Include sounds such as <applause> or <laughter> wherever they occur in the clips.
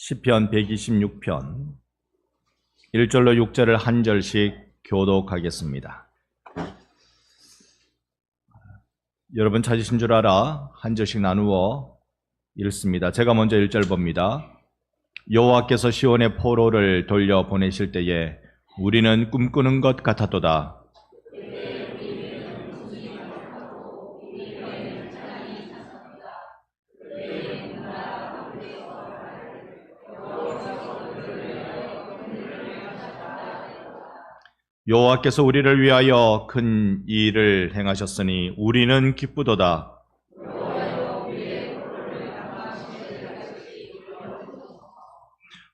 시편 126편 1절로 6절을 한 절씩 교독하겠습니다. 여러분 찾으신 줄 알아 한 절씩 나누어 읽습니다. 제가 먼저 1절 봅니다. 여호와께서 시온의 포로를 돌려 보내실 때에 우리는 꿈꾸는 것 같았도다. 여호와께서 우리를 위하여 큰 일을 행하셨으니 우리는 기쁘도다.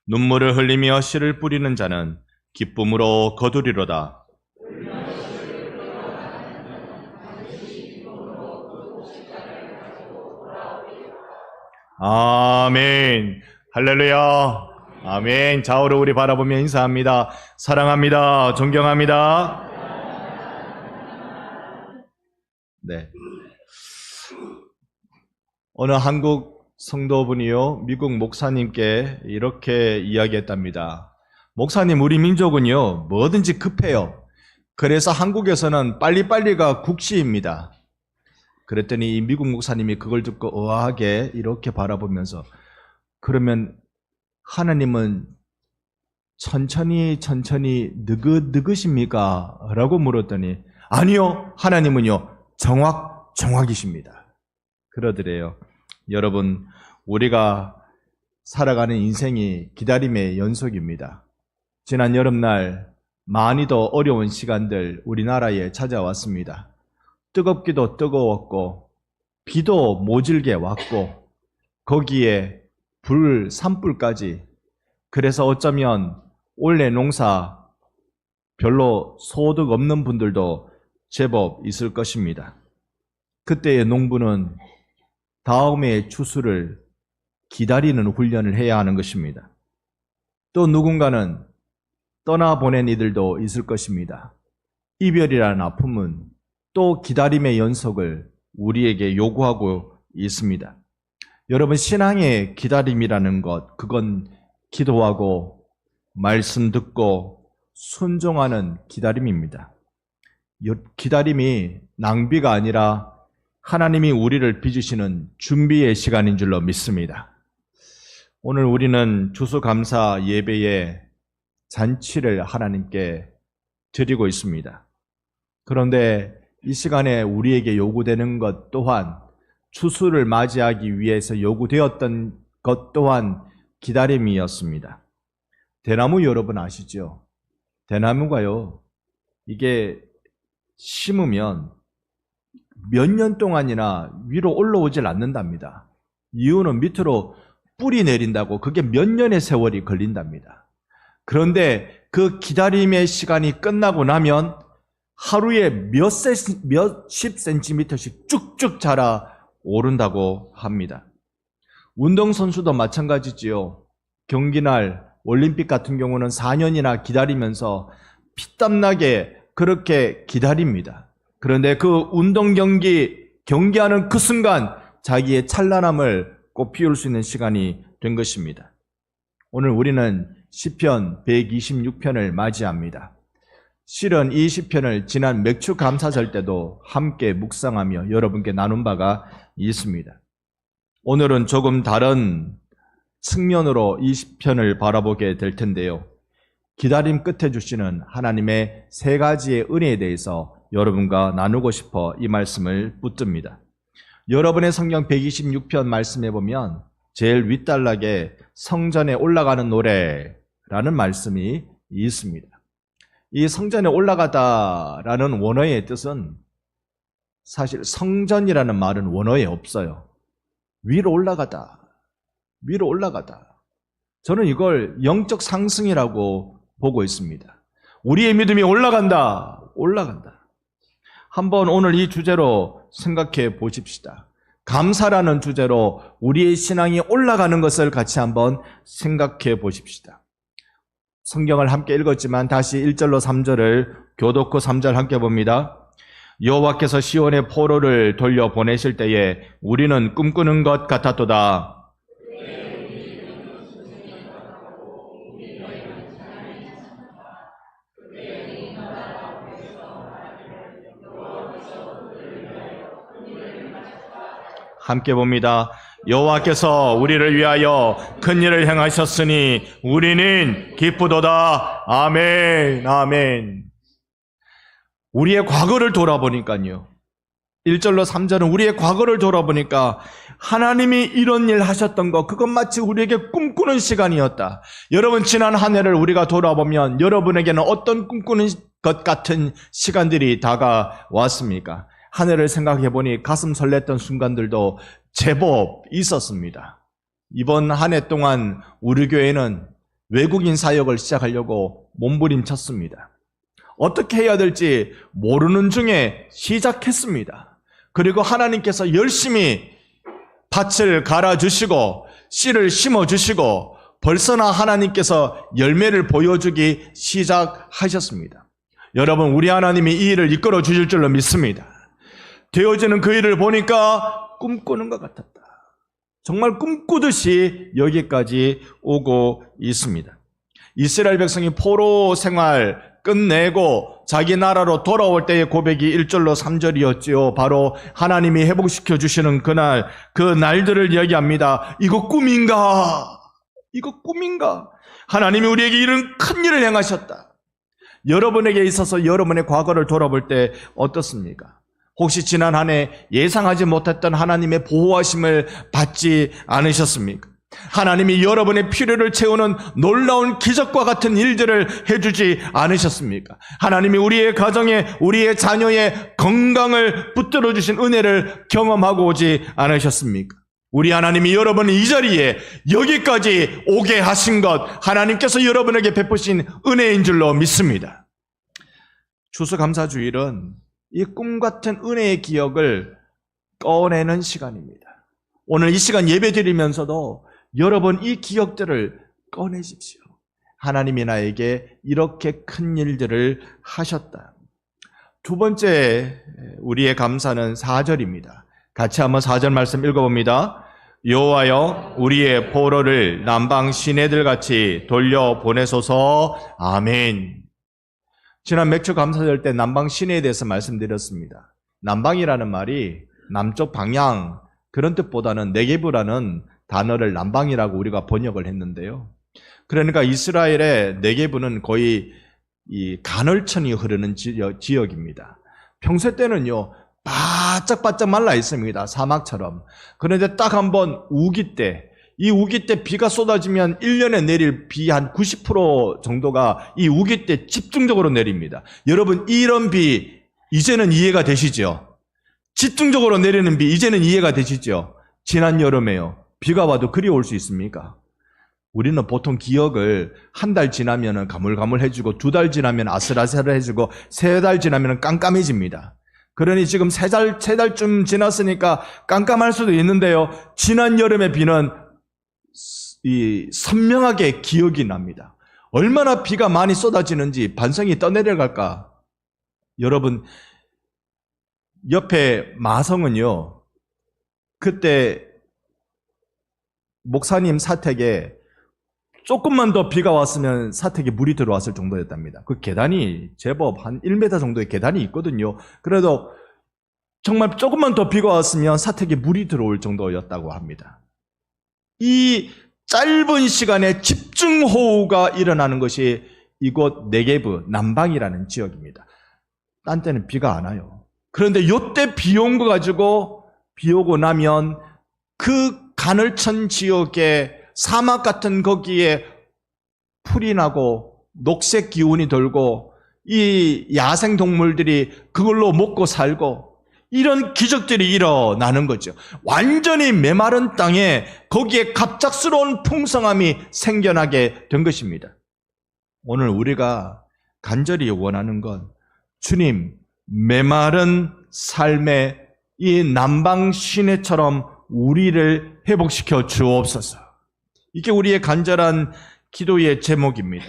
눈물을 흘리며 씨를 뿌리는 자는 기쁨으로 거두리로다. 아멘. 할렐루야. 아멘. 좌우로 우리 바라보며 인사합니다. 사랑합니다. 존경합니다. 네. 어느 한국 성도분이요, 미국 목사님께 이렇게 이야기했답니다. 목사님, 우리 민족은요, 뭐든지 급해요. 그래서 한국에서는 빨리빨리가 국시입니다. 그랬더니 이 미국 목사님이 그걸 듣고 의아하게 이렇게 바라보면서 그러면 하나님은 천천히 천천히 느긋느긋입니까? 라고 물었더니 아니요 하나님은요 정확 정확이십니다. 그러더래요. 여러분 우리가 살아가는 인생이 기다림의 연속입니다. 지난 여름날 많이도 어려운 시간들 우리나라에 찾아왔습니다. 뜨겁기도 뜨거웠고 비도 모질게 왔고 거기에 불 산불까지 그래서 어쩌면 올해 농사 별로 소득 없는 분들도 제법 있을 것입니다. 그때의 농부는 다음의 추수를 기다리는 훈련을 해야 하는 것입니다. 또 누군가는 떠나보낸 이들도 있을 것입니다. 이별이라는 아픔은 또 기다림의 연속을 우리에게 요구하고 있습니다. 여러분, 신앙의 기다림이라는 것, 그건 기도하고, 말씀 듣고, 순종하는 기다림입니다. 기다림이 낭비가 아니라 하나님이 우리를 빚으시는 준비의 시간인 줄로 믿습니다. 오늘 우리는 주수감사 예배에 잔치를 하나님께 드리고 있습니다. 그런데 이 시간에 우리에게 요구되는 것 또한 추수를 맞이하기 위해서 요구되었던 것 또한 기다림이었습니다. 대나무 여러분 아시죠? 대나무가요, 이게 심으면 몇 년 동안이나 위로 올라오질 않는답니다. 이유는 밑으로 뿌리 내린다고 그게 몇 년의 세월이 걸린답니다. 그런데 그 기다림의 시간이 끝나고 나면 하루에 몇십 센티미터씩 쭉쭉 자라 오른다고 합니다. 운동선수도 마찬가지지요. 경기날 올림픽 같은 경우는 4년이나 기다리면서 피땀나게 그렇게 기다립니다. 그런데 그 운동 경기, 경기하는 그 순간 자기의 찬란함을 꽃피울 수 있는 시간이 된 것입니다. 오늘 우리는 시편 126편을 맞이합니다. 실은 이 시편을 지난 맥주 감사절 때도 함께 묵상하며 여러분께 나눈 바가 있습니다. 오늘은 조금 다른 측면으로 이 시편을 바라보게 될 텐데요. 기다림 끝에 주시는 하나님의 세 가지의 은혜에 대해서 여러분과 나누고 싶어 이 말씀을 붙듭니다. 여러분의 성경 126편 말씀해 보면 제일 윗단락에 성전에 올라가는 노래라는 말씀이 있습니다. 이 성전에 올라가다라는 원어의 뜻은 사실 성전이라는 말은 원어에 없어요. 위로 올라가다. 위로 올라가다. 저는 이걸 영적 상승이라고 보고 있습니다. 우리의 믿음이 올라간다. 올라간다. 한번 오늘 이 주제로 생각해 보십시다. 감사라는 주제로 우리의 신앙이 올라가는 것을 같이 한번 생각해 보십시다. 성경을 함께 읽었지만 다시 1절로 3절을 교독후 3절 함께 봅니다. 여호와께서 시온의 포로를 돌려 보내실 때에 우리는 꿈꾸는 것 같았도다. 함께 봅니다. 여호와께서 우리를 위하여 큰 일을 행하셨으니 우리는 기쁘도다. 아멘. 아멘. 우리의 과거를 돌아보니까요. 1절로 3절은 우리의 과거를 돌아보니까 하나님이 이런 일 하셨던 거 그것 마치 우리에게 꿈꾸는 시간이었다. 여러분 지난 한 해를 우리가 돌아보면 여러분에게는 어떤 꿈꾸는 것 같은 시간들이 다가왔습니까? 한 해를 생각해 보니 가슴 설렜던 순간들도 제법 있었습니다. 이번 한 해 동안 우리 교회는 외국인 사역을 시작하려고 몸부림쳤습니다. 어떻게 해야 될지 모르는 중에 시작했습니다. 그리고 하나님께서 열심히 밭을 갈아주시고 씨를 심어주시고 벌써나 하나님께서 열매를 보여주기 시작하셨습니다. 여러분, 우리 하나님이 이 일을 이끌어 주실 줄로 믿습니다. 되어지는 그 일을 보니까 꿈꾸는 것 같았다. 정말 꿈꾸듯이 여기까지 오고 있습니다. 이스라엘 백성이 포로 생활 끝내고 자기 나라로 돌아올 때의 고백이 1절로 3절이었지요. 바로 하나님이 회복시켜 주시는 그날, 그 날들을 이야기합니다. 이거 꿈인가? 이거 꿈인가? 하나님이 우리에게 이런 큰 일을 행하셨다. 여러분에게 있어서 여러분의 과거를 돌아볼 때 어떻습니까? 혹시 지난 한 해 예상하지 못했던 하나님의 보호하심을 받지 않으셨습니까? 하나님이 여러분의 필요를 채우는 놀라운 기적과 같은 일들을 해주지 않으셨습니까? 하나님이 우리의 가정에, 우리의 자녀의 건강을 붙들어 주신 은혜를 경험하고 오지 않으셨습니까? 우리 하나님이 여러분 이 자리에 여기까지 오게 하신 것, 하나님께서 여러분에게 베푸신 은혜인 줄로 믿습니다. 추수감사주일은 이 꿈 같은 은혜의 기억을 꺼내는 시간입니다. 오늘 이 시간 예배 드리면서도 여러분 이 기억들을 꺼내십시오. 하나님이 나에게 이렇게 큰 일들을 하셨다. 두 번째 우리의 감사는 4절입니다. 같이 한번 4절 말씀 읽어봅니다. 여호와여 우리의 포로를 남방 시내들 같이 돌려 보내소서 아멘. 지난 맥주 감사절 때 남방 시내에 대해서 말씀드렸습니다. 남방이라는 말이 남쪽 방향 그런 뜻보다는 네게브라는 단어를 남방이라고 우리가 번역을 했는데요. 그러니까 이스라엘의 네게브는 거의 이 간헐천이 흐르는 지역, 입니다 평소 때는요, 바짝바짝 말라 있습니다. 사막처럼. 그런데 딱 한번 우기 때, 이 우기 때 비가 쏟아지면 1년에 내릴 비 한 90% 정도가 이 우기 때 집중적으로 내립니다. 여러분, 이런 비, 이제는 이해가 되시죠? 집중적으로 내리는 비, 이제는 이해가 되시죠? 지난 여름에요. 비가 와도 그리 올수 있습니까? 우리는 보통 기억을 한 달 지나면 가물가물해지고 두 달 지나면 아슬아슬해지고 세 달 지나면 깜깜해집니다. 그러니 지금 세 달, 세 달쯤 지났으니까 깜깜할 수도 있는데요. 지난 여름의 비는 이 선명하게 기억이 납니다. 얼마나 비가 많이 쏟아지는지 반성이 떠내려갈까? 여러분, 옆에 마성은요, 그때 목사님 사택에 조금만 더 비가 왔으면 사택에 물이 들어왔을 정도였답니다. 그 계단이 제법 한 1m 정도의 계단이 있거든요. 그래도 정말 조금만 더 비가 왔으면 사택에 물이 들어올 정도였다고 합니다. 이 짧은 시간에 집중호우가 일어나는 것이 이곳 네게브 남방이라는 지역입니다. 딴 때는 비가 안 와요. 그런데 요때 비 온 거 가지고 비 오고 나면 그 가늘천 지역에 사막 같은 거기에 풀이 나고 녹색 기운이 돌고 이 야생 동물들이 그걸로 먹고 살고 이런 기적들이 일어나는 거죠. 완전히 메마른 땅에 거기에 갑작스러운 풍성함이 생겨나게 된 것입니다. 오늘 우리가 간절히 원하는 건 주님 메마른 삶의 이 남방 시내처럼 우리를 회복시켜 주옵소서. 이게 우리의 간절한 기도의 제목입니다.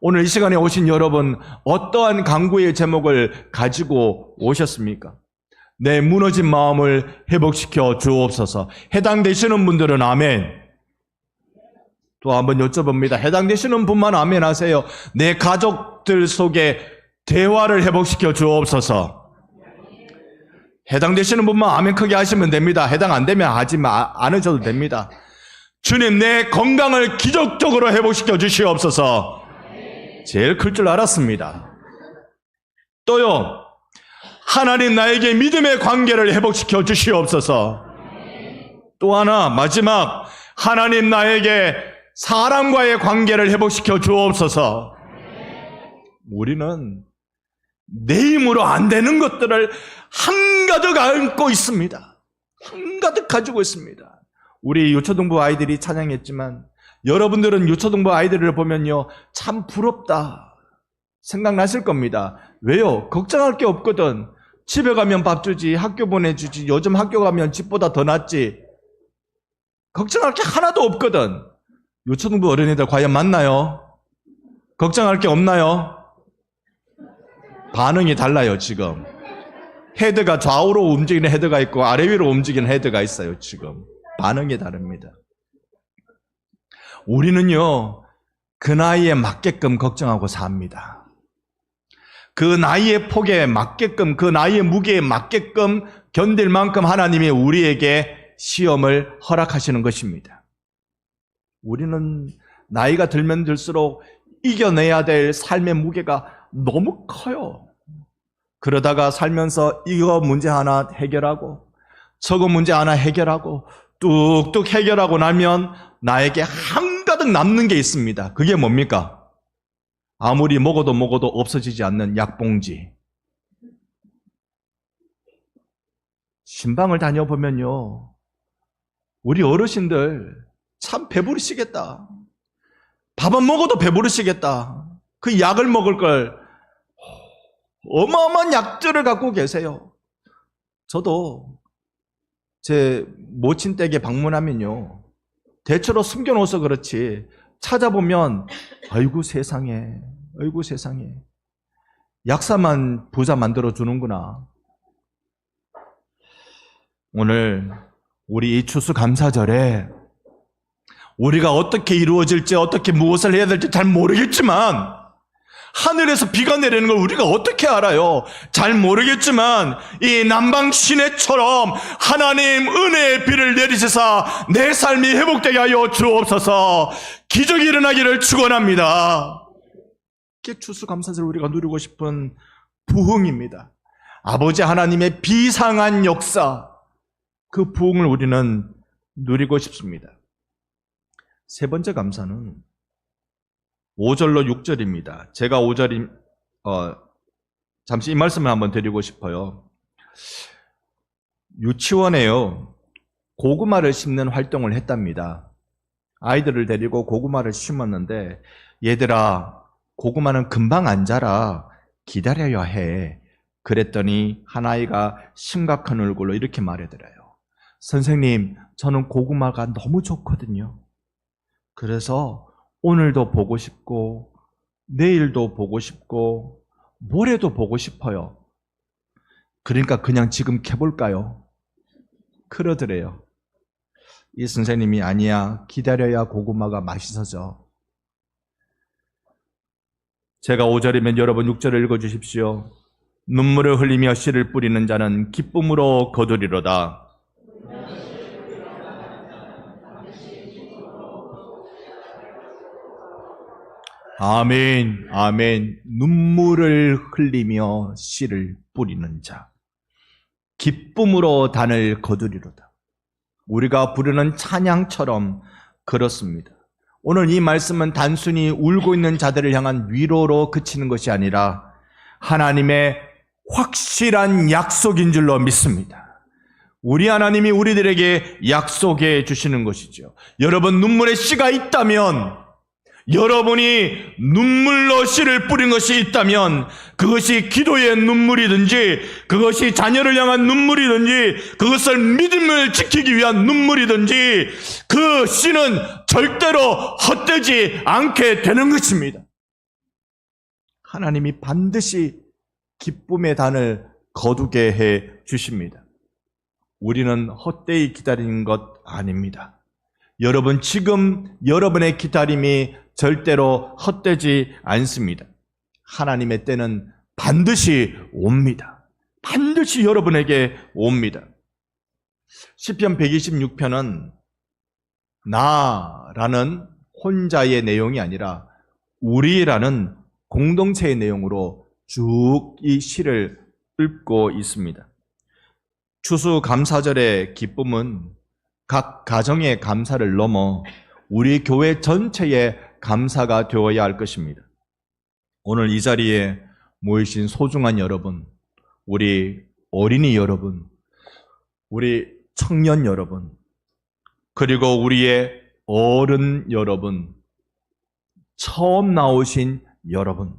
오늘 이 시간에 오신 여러분, 어떠한 강구의 제목을 가지고 오셨습니까? 내 무너진 마음을 회복시켜 주옵소서. 해당되시는 분들은 아멘. 또 한번 여쭤봅니다. 해당되시는 분만 아멘 하세요. 내 가족들 속에 대화를 회복시켜 주옵소서. 해당되시는 분만 아멘 크게 하시면 됩니다. 해당 안 되면 하지 마, 안 하셔도 됩니다. 주님, 내 건강을 기적적으로 회복시켜 주시옵소서. 제일 클 줄 알았습니다. 또요, 하나님 나에게 믿음의 관계를 회복시켜 주시옵소서. 또 하나, 마지막, 하나님 나에게 사람과의 관계를 회복시켜 주옵소서. 우리는 내 힘으로 안 되는 것들을 한가득 안고 있습니다. 한가득 가지고 있습니다. 우리 유초등부 아이들이 찬양했지만 여러분들은 유초등부 아이들을 보면요. 참 부럽다. 생각나실 겁니다. 왜요? 걱정할 게 없거든. 집에 가면 밥 주지, 학교 보내주지, 요즘 학교 가면 집보다 더 낫지. 걱정할 게 하나도 없거든. 유초등부 어린이들 과연 맞나요? 걱정할 게 없나요? 반응이 달라요, 지금. 헤드가 좌우로 움직이는 헤드가 있고 아래 위로 움직이는 헤드가 있어요, 지금. 반응이 다릅니다. 우리는요, 그 나이에 맞게끔 걱정하고 삽니다. 그 나이의 폭에 맞게끔, 그 나이의 무게에 맞게끔 견딜 만큼 하나님이 우리에게 시험을 허락하시는 것입니다. 우리는 나이가 들면 들수록 이겨내야 될 삶의 무게가 너무 커요. 그러다가 살면서 이거 문제 하나 해결하고 저거 문제 하나 해결하고 뚝뚝 해결하고 나면 나에게 한가득 남는 게 있습니다. 그게 뭡니까? 아무리 먹어도 먹어도 없어지지 않는 약봉지. 신방을 다녀보면요. 우리 어르신들 참 배부르시겠다. 밥안 먹어도 배부르시겠다. 그 약을 먹을 걸 어마어마한 약들을 갖고 계세요. 저도 제 모친 댁에 방문하면요. 대체로 숨겨놓아서 그렇지. 찾아보면, 아이고 세상에, 아이고 세상에. 약사만 부자 만들어 주는구나. 오늘 우리 이 추수감사절에 우리가 어떻게 이루어질지 어떻게 무엇을 해야 될지 잘 모르겠지만 하늘에서 비가 내리는 걸 우리가 어떻게 알아요? 잘 모르겠지만 이 남방 시내처럼 하나님 은혜의 비를 내리시사 내 삶이 회복되게 하여 주옵소서 기적이 일어나기를 축원합니다. 이게 추수감사절 우리가 누리고 싶은 부흥입니다. 아버지 하나님의 비상한 역사 그 부흥을 우리는 누리고 싶습니다. 세 번째 감사는 5절로 6절입니다. 제가 5절이 어, 잠시 이 말씀을 한번 드리고 싶어요. 유치원에요. 고구마를 심는 활동을 했답니다. 아이들을 데리고 고구마를 심었는데 얘들아 고구마는 금방 안 자라 기다려야 해. 그랬더니 한 아이가 심각한 얼굴로 이렇게 말하더래요. 선생님, 저는 고구마가 너무 좋거든요. 그래서 오늘도 보고 싶고, 내일도 보고 싶고, 모레도 보고 싶어요. 그러니까 그냥 지금 캐볼까요? 그러더래요. 이 선생님이 아니야. 기다려야 고구마가 맛있어져. 제가 5절이면 여러분 6절을 읽어주십시오. 눈물을 흘리며 씨를 뿌리는 자는 기쁨으로 거두리로다. 아멘, 아멘. 눈물을 흘리며 씨를 뿌리는 자. 기쁨으로 단을 거두리로다. 우리가 부르는 찬양처럼 그렇습니다. 오늘 이 말씀은 단순히 울고 있는 자들을 향한 위로로 그치는 것이 아니라 하나님의 확실한 약속인 줄로 믿습니다. 우리 하나님이 우리들에게 약속해 주시는 것이죠. 여러분 눈물의 씨가 있다면 여러분이 눈물로 씨를 뿌린 것이 있다면 그것이 기도의 눈물이든지 그것이 자녀를 향한 눈물이든지 그것을 믿음을 지키기 위한 눈물이든지 그 씨는 절대로 헛되지 않게 되는 것입니다. 하나님이 반드시 기쁨의 단을 거두게 해 주십니다. 우리는 헛되이 기다리는 것 아닙니다. 여러분, 지금 여러분의 기다림이 절대로 헛되지 않습니다. 하나님의 때는 반드시 옵니다. 반드시 여러분에게 옵니다. 시편 126편은 나라는 혼자의 내용이 아니라 우리라는 공동체의 내용으로 쭉 이 시를 읊고 있습니다. 추수 감사절의 기쁨은 각 가정의 감사를 넘어 우리 교회 전체의 감사가 되어야 할 것입니다. 오늘 이 자리에 모이신 소중한 여러분, 우리 어린이 여러분, 우리 청년 여러분, 그리고 우리의 어른 여러분, 처음 나오신 여러분,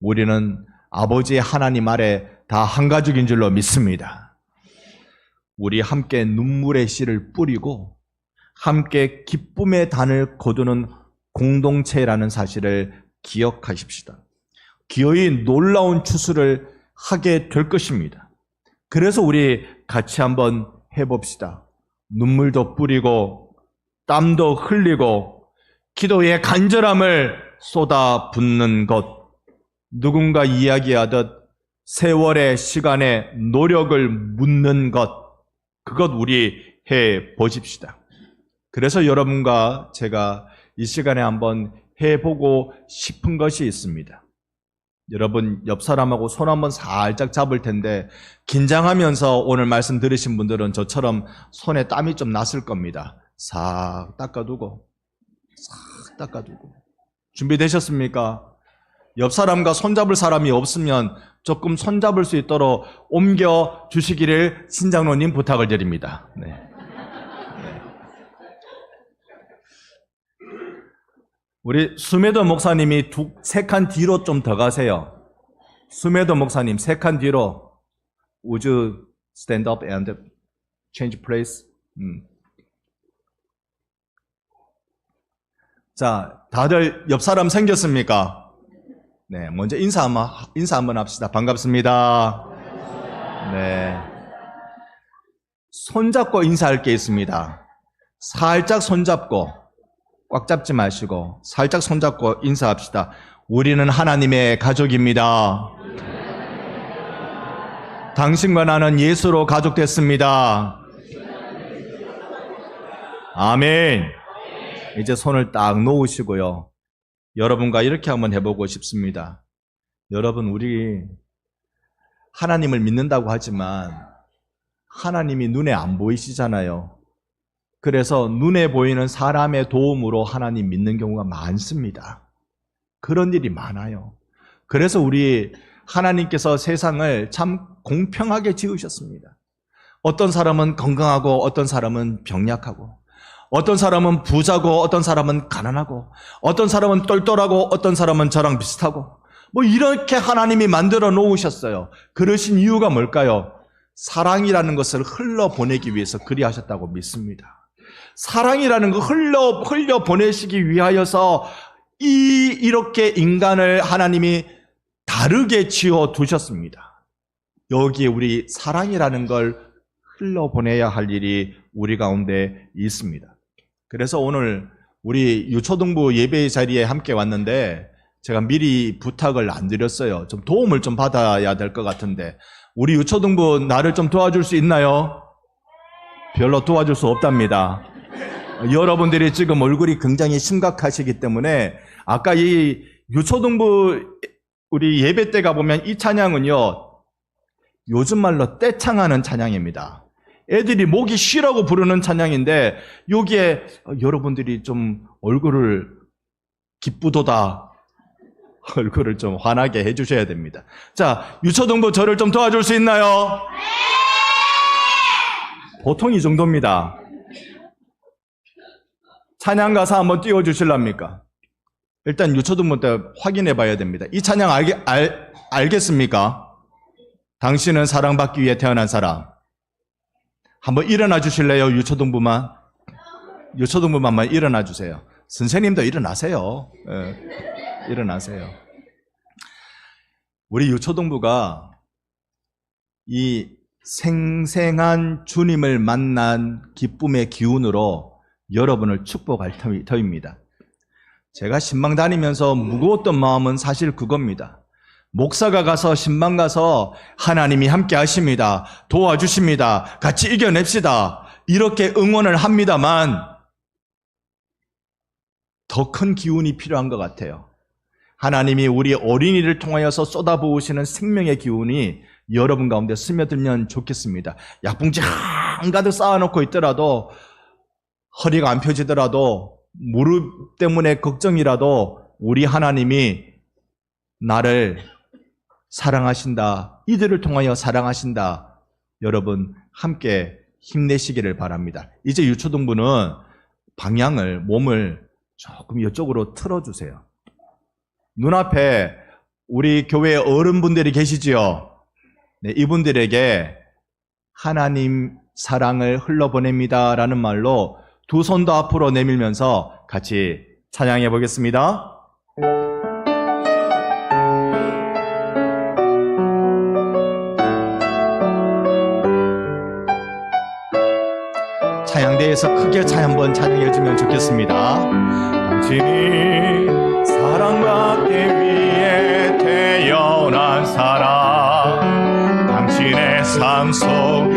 우리는 아버지 하나님 아래 다 한 가족인 줄로 믿습니다. 우리 함께 눈물의 씨를 뿌리고 함께 기쁨의 단을 거두는 공동체라는 사실을 기억하십시다. 기어이 놀라운 추수를 하게 될 것입니다. 그래서 우리 같이 한번 해봅시다. 눈물도 뿌리고 땀도 흘리고 기도의 간절함을 쏟아 붓는 것. 누군가 이야기하듯 세월의 시간에 노력을 묻는 것. 그것 우리 해 보십시다. 그래서 여러분과 제가 이 시간에 한번 해보고 싶은 것이 있습니다. 여러분 옆 사람하고 손 한번 살짝 잡을 텐데 긴장하면서 오늘 말씀 들으신 분들은 저처럼 손에 땀이 좀 났을 겁니다. 싹 닦아두고 싹 닦아두고 준비되셨습니까? 옆 사람과 손잡을 사람이 없으면 조금 손잡을 수 있도록 옮겨 주시기를 신장로님 부탁을 드립니다. 네. 우리 수메더 목사님이 두, 세 칸 뒤로 좀 더 가세요. 수메더 목사님 세 칸 뒤로. Would you stand up and change place? 음. 자, 다들 옆 사람 생겼습니까? 네, 먼저 인사 한번, 인사 한번 합시다. 반갑습니다. 네. 손잡고 인사할 게 있습니다. 살짝 손잡고, 꽉 잡지 마시고 살짝 손잡고 인사합시다. 우리는 하나님의 가족입니다. 당신과 나는 예수로 가족 됐습니다. 아멘. 이제 손을 딱 놓으시고요. 여러분과 이렇게 한번 해보고 싶습니다. 여러분, 우리 하나님을 믿는다고 하지만 하나님이 눈에 안 보이시잖아요. 그래서 눈에 보이는 사람의 도움으로 하나님 믿는 경우가 많습니다. 그런 일이 많아요. 그래서 우리 하나님께서 세상을 참 공평하게 지으셨습니다. 어떤 사람은 건강하고 어떤 사람은 병약하고 어떤 사람은 부자고 어떤 사람은 가난하고 어떤 사람은 똘똘하고 어떤 사람은 저랑 비슷하고 뭐 이렇게 하나님이 만들어 놓으셨어요. 그러신 이유가 뭘까요? 사랑이라는 것을 흘러 보내기 위해서 그리하셨다고 믿습니다. 사랑이라는 거 흘려 흘려 보내시기 위하여서 이 이렇게 인간을 하나님이 다르게 지어 두셨습니다. 여기에 우리 사랑이라는 걸 흘러 보내야 할 일이 우리 가운데 있습니다. 그래서 오늘 우리 유초등부 예배 자리에 함께 왔는데 제가 미리 부탁을 안 드렸어요. 좀 도움을 좀 받아야 될 것 같은데 우리 유초등부 나를 좀 도와줄 수 있나요? 별로 도와줄 수 없답니다. 여러분들이 지금 얼굴이 굉장히 심각하시기 때문에 아까 이 유초등부 우리 예배 때 가 보면 이 찬양은요 요즘 말로 떼창하는 찬양입니다. 애들이 목이 쉬라고 부르는 찬양인데 여기에 여러분들이 좀 얼굴을 기쁘도다 <laughs> 얼굴을 좀 환하게 해주셔야 됩니다. 자 유초등부 저를 좀 도와줄 수 있나요? 보통 이 정도입니다. 찬양 가사 한번 띄워주실랍니까? 일단 유초등부 때 확인해 봐야 됩니다. 이 찬양 알게, 알, 알겠습니까? 당신은 사랑받기 위해 태어난 사람. 한번 일어나 주실래요? 유초등부만. 유초등부만만 일어나 주세요. 선생님도 일어나세요. 예, 일어나세요. 우리 유초등부가 이 생생한 주님을 만난 기쁨의 기운으로 여러분을 축복할 터입니다. 제가 신방 다니면서 무거웠던 마음은 사실 그겁니다. 목사가 가서 신방 가서 하나님이 함께 하십니다. 도와주십니다. 같이 이겨냅시다. 이렇게 응원을 합니다만 더 큰 기운이 필요한 것 같아요. 하나님이 우리 어린이를 통하여서 쏟아부으시는 생명의 기운이 여러분 가운데 스며들면 좋겠습니다. 약봉지 한가득 쌓아놓고 있더라도 허리가 안 펴지더라도 무릎 때문에 걱정이라도 우리 하나님이 나를 사랑하신다. 이들을 통하여 사랑하신다. 여러분 함께 힘내시기를 바랍니다. 이제 유초등부는 방향을 몸을 조금 이쪽으로 틀어주세요. 눈앞에 우리 교회 어른분들이 계시지요. 네, 이분들에게 하나님 사랑을 흘러보냅니다라는 말로 두 손도 앞으로 내밀면서 같이 찬양해 보겠습니다. 대에서 크게 찬 한번 찬양해 주면 좋겠습니다. 당신이 사랑받기 위해 태어난 사람 당신의 삶 속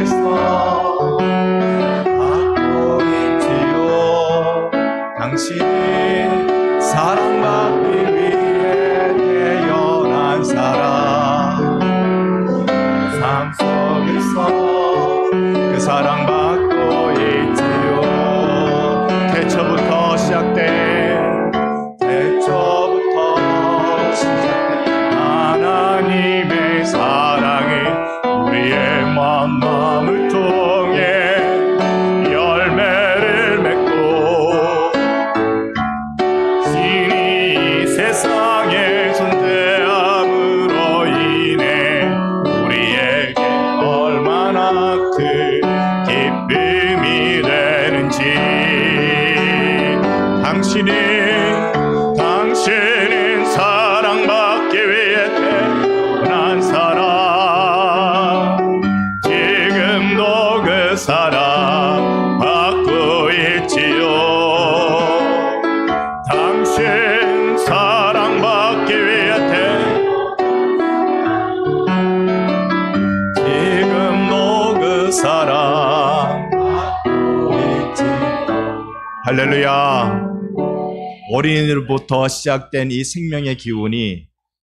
어린이들부터 시작된 이 생명의 기운이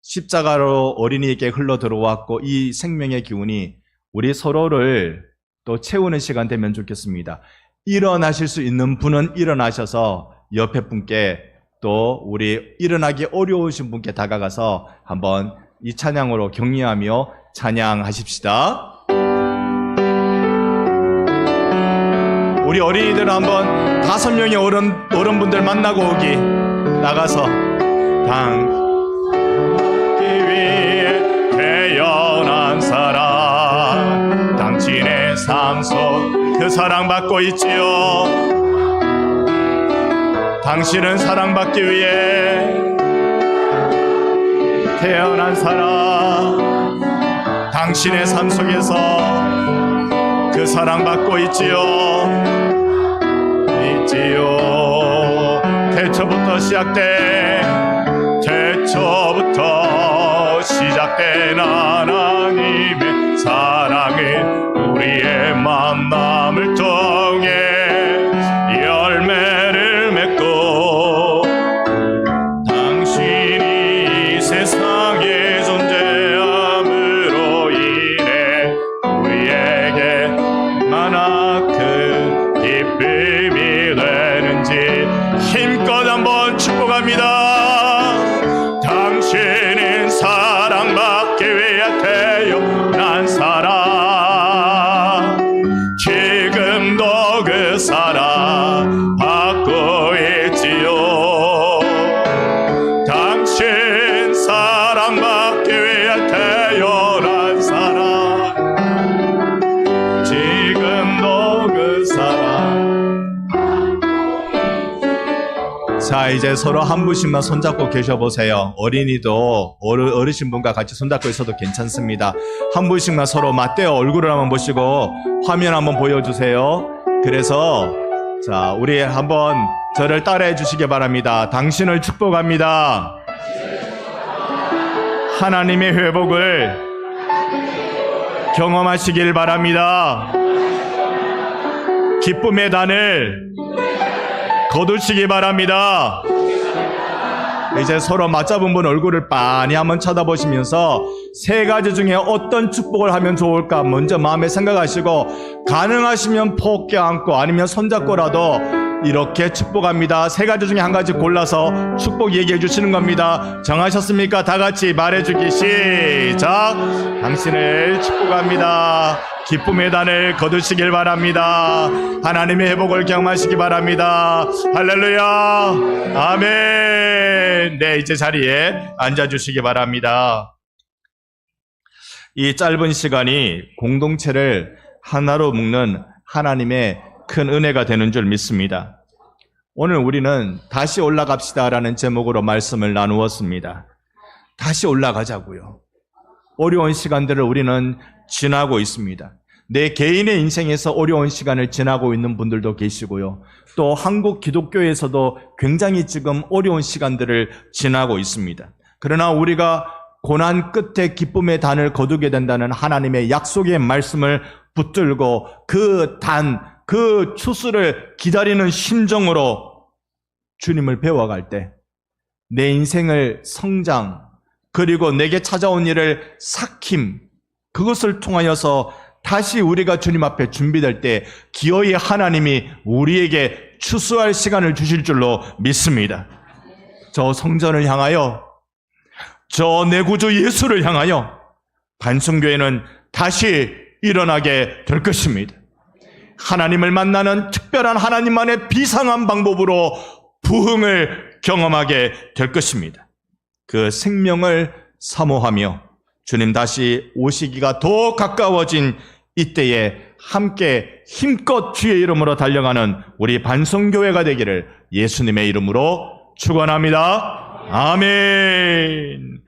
십자가로 어린이에게 흘러 들어왔고 이 생명의 기운이 우리 서로를 또 채우는 시간 되면 좋겠습니다. 일어나실 수 있는 분은 일어나셔서 옆에 분께 또 우리 일어나기 어려우신 분께 다가가서 한번 이 찬양으로 격려하며 찬양하십시다. 우리 어린이들 한번 다섯 명의 어른, 어른분들 만나고 오기 나가서 당 태어난 사람 당신의 삶 속 그 사랑받고 있지요. 당신은 사랑받기 위해 태어난 사람 당신의 삶 속에서 그 사랑받고 있지요 있지요 태초부터 시작된 태초부터 시작된 하나님의 사랑이 이제 서로 한 분씩만 손잡고 계셔보세요. 어린이도 어르, 어르신분과 같이 손잡고 있어도 괜찮습니다. 한 분씩만 서로 맞대어 얼굴을 한번 보시고 화면 한번 보여주세요. 그래서 자 우리 한번 저를 따라해 주시기 바랍니다. 당신을 축복합니다. 하나님의 회복을 경험하시길 바랍니다. 기쁨의 단을 거두시기 바랍니다. 이제 서로 맞잡은 분 얼굴을 빤히 한번 쳐다보시면서 세 가지 중에 어떤 축복을 하면 좋을까 먼저 마음에 생각하시고 가능하시면 폭 껴안고 아니면 손잡고라도 이렇게 축복합니다. 세 가지 중에 한 가지 골라서 축복 얘기해 주시는 겁니다. 정하셨습니까? 다 같이 말해주기 시작. 당신을 축복합니다. 기쁨의 단을 거두시길 바랍니다. 하나님의 회복을 경험하시기 바랍니다. 할렐루야. 아멘. 네, 이제 자리에 앉아주시기 바랍니다. 이 짧은 시간이 공동체를 하나로 묶는 하나님의 큰 은혜가 되는 줄 믿습니다. 오늘 우리는 다시 올라갑시다 라는 제목으로 말씀을 나누었습니다. 다시 올라가자고요. 어려운 시간들을 우리는 지나고 있습니다. 내 개인의 인생에서 어려운 시간을 지나고 있는 분들도 계시고요. 또 한국 기독교에서도 굉장히 지금 어려운 시간들을 지나고 있습니다. 그러나 우리가 고난 끝에 기쁨의 단을 거두게 된다는 하나님의 약속의 말씀을 붙들고 그 단, 그 추수를 기다리는 심정으로 주님을 배워갈 때 내 인생을 성장, 그리고 내게 찾아온 일을 삭힘, 그것을 통하여서 다시 우리가 주님 앞에 준비될 때 기어이 하나님이 우리에게 추수할 시간을 주실 줄로 믿습니다. 저 성전을 향하여 저 내 구주 예수를 향하여 반성교회는 다시 일어나게 될 것입니다. 하나님을 만나는 특별한 하나님만의 비상한 방법으로 부흥을 경험하게 될 것입니다. 그 생명을 사모하며 주님 다시 오시기가 더 가까워진 이때에 함께 힘껏 주의 이름으로 달려가는 우리 반성교회가 되기를 예수님의 이름으로 축원합니다. 아멘.